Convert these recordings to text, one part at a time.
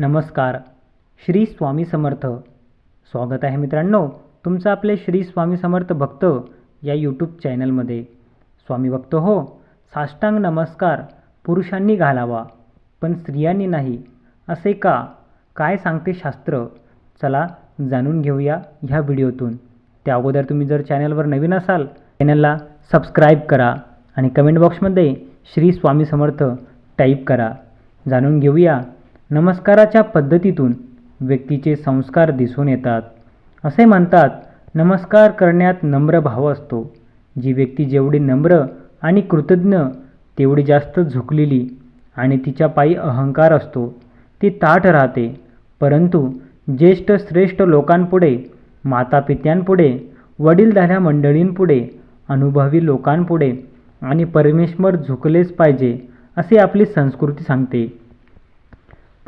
नमस्कार श्री स्वामी समर्थ. स्वागत आहे मित्रांनो तुमचं आपले श्री स्वामी समर्थ भक्त या यूट्यूब चॅनलमध्ये स्वामी भक्त हो साष्टांग नमस्कार पुरुषांनी घालावा पण स्त्रियांनी नाही असे का? काय सांगते शास्त्र? चला जाणून घेऊया ह्या व्हिडिओतून. त्या अगोदर तुम्ही जर चॅनलवर नवीन असाल चॅनलला सबस्क्राईब करा आणि कमेंट बॉक्समध्ये श्री स्वामी समर्थ टाईप करा. जाणून घेऊया नमस्काराच्या पद्धतीतून व्यक्तीचे संस्कार दिसून येतात. असे म्हणतात नमस्कार करण्यात नम्र भाव असतो. जी व्यक्ती जेवढी नम्र आणि कृतज्ञ तेवढी जास्त झुकलेली आणि तिच्या पायी अहंकार असतो ती ताठ राहते. परंतु ज्येष्ठ श्रेष्ठ लोकांपुढे मातापित्यांपुढे वडीलधाऱ्या मंडळींपुढे अनुभवी लोकांपुढे आणि परमेश्वर झुकलेच पाहिजे असे आपली संस्कृती सांगते.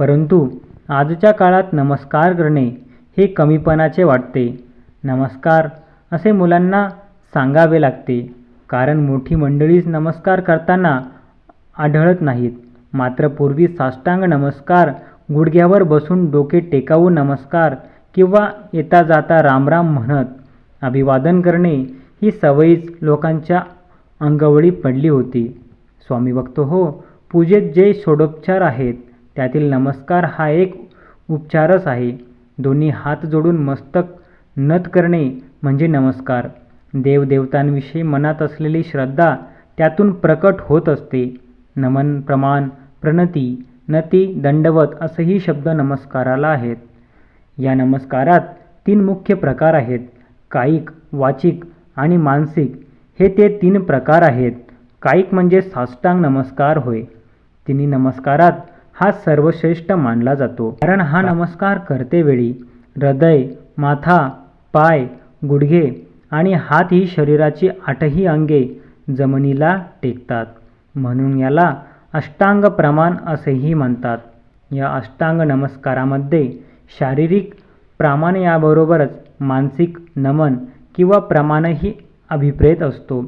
परंतु आजच्या काळात नमस्कार करणे हे कमीपणाचे वाटते. नमस्कार असे मुलांना सांगावे लागते. कारण मोठी मंडळीच नमस्कार करताना आढळत नाहीत. मात्र पूर्वी साष्टांग नमस्कार गुडघ्यावर बसून डोके टेकावू नमस्कार किंवा येता जाता रामराम म्हणत अभिवादन करणे ही सवयीच लोकांच्या अंगवळी पडली होती. स्वामी भक्त हो पूजेत जे षोडोपचार आहेत त्यातील नमस्कार हा एक उपचारच आहे. दोन्ही हात जोडून मस्तक नत करणे म्हणजे नमस्कार. देवदेवतांविषयी मनात असलेली श्रद्धा त्यातून प्रकट होत असते. नमन प्रमाण प्रणती नती दंडवत असेही शब्द नमस्काराला आहेत. या नमस्कारात तीन मुख्य प्रकार आहेत. कायिक वाचिक आणि मानसिक. हे ते तीन प्रकार आहेत. कायिक म्हणजे साष्टांग नमस्कार होय. तिन्ही नमस्कारात हा सर्वश्रेष्ठ मानला जातो. कारण हा नमस्कार करतेवेळी हृदय माथा पाय गुडघे आणि हात ही शरीराची आठही अंगे जमिनीला टेकतात. म्हणून याला अष्टांग प्रमाण असेही म्हणतात. या अष्टांग नमस्कारामध्ये शारीरिक प्रामाण याबरोबरच मानसिक नमन किंवा प्रमाणही अभिप्रेत असतो.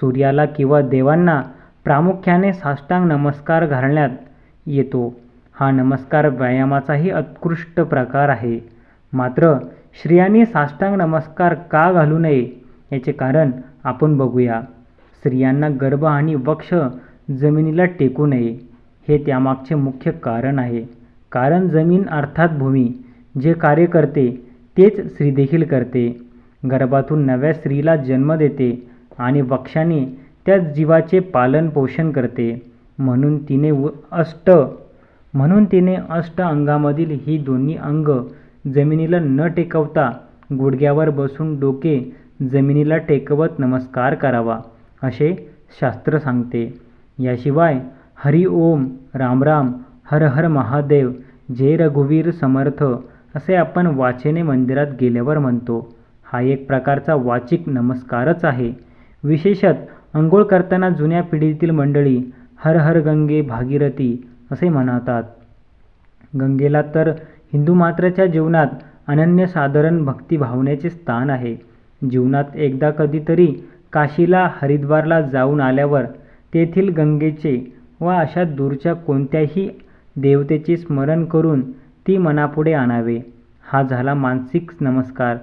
सूर्याला किंवा देवांना प्रामुख्याने साष्टांग नमस्कार घालण्यात येतो. हा नमस्कार व्यायामाचाही उत्कृष्ट प्रकार आहे. मात्र स्त्रियांनी साष्टांग नमस्कार का घालू नये याचे कारण आपण बघूया. स्त्रियांना गर्भ आणि वक्ष जमिनीला टेकू नये हे त्यामागचे मुख्य कारण आहे. कारण जमीन अर्थात भूमी जे कार्य करते तेच स्त्रीदेखील करते. गर्भातून नव्या स्त्रीला जन्म देते आणि वक्षाने त्या जीवाचे पालन पोषण करते. म्हणून तिने व अष्ट म्हणून तिने अष्ट अंगामधील ही दोन्ही अंग जमिनीला न टेकवता गुडघ्यावर बसून डोके जमिनीला टेकवत नमस्कार करावा असे शास्त्र सांगते. याशिवाय हरि ओम रामराम हर हर महादेव जय रघुवीर समर्थ असे आपण वाचेने मंदिरात गेल्यावर म्हणतो. हा एक प्रकारचा वाचिक नमस्कारच आहे. विशेषत अंघोळ करताना जुन्या पिढीतील मंडळी हर हर गंगे भागीरथी असे म्हणतात. गंगेला तर हिंदू मात्राच्या जीवनात अनन्यसाधारण भक्तिभावनेचे स्थान आहे. जीवनात एकदा कधीतरी काशीला हरिद्वारला जाऊन आल्यावर तेथील गंगेचे व अशा दूरच्या कोणत्याही देवतेचे स्मरण करून ती मनापुढे आणावे. हा झाला मानसिक नमस्कार.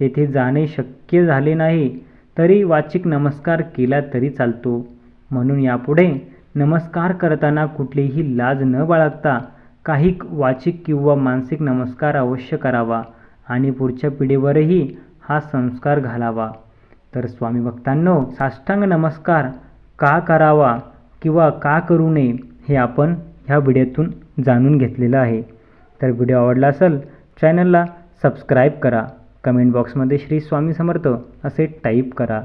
तेथे जाणे शक्य झाले नाही तरी वाचिक नमस्कार केला तरी चालतो. म्हणून यापुढे नमस्कार करताना कुठलीही लाज न बाळगता काही वाचिक किंवा मानसिक नमस्कार अवश्य करावा आणि पुढच्या पिढीवरही हा संस्कार घालावा. तर स्वामी भक्तांनो साष्टांग नमस्कार का करावा किंवा का करू नये हे आपण ह्या व्हिडिओतून जाणून घेतलेलं आहे. तर व्हिडिओ आवडला असेल चॅनलला सबस्क्राईब करा. कमेंट बॉक्समध्ये श्री स्वामी समर्थ असे टाईप करा.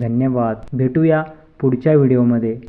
धन्यवाद. भेटूया पुढच्या व्हिडिओमध्ये.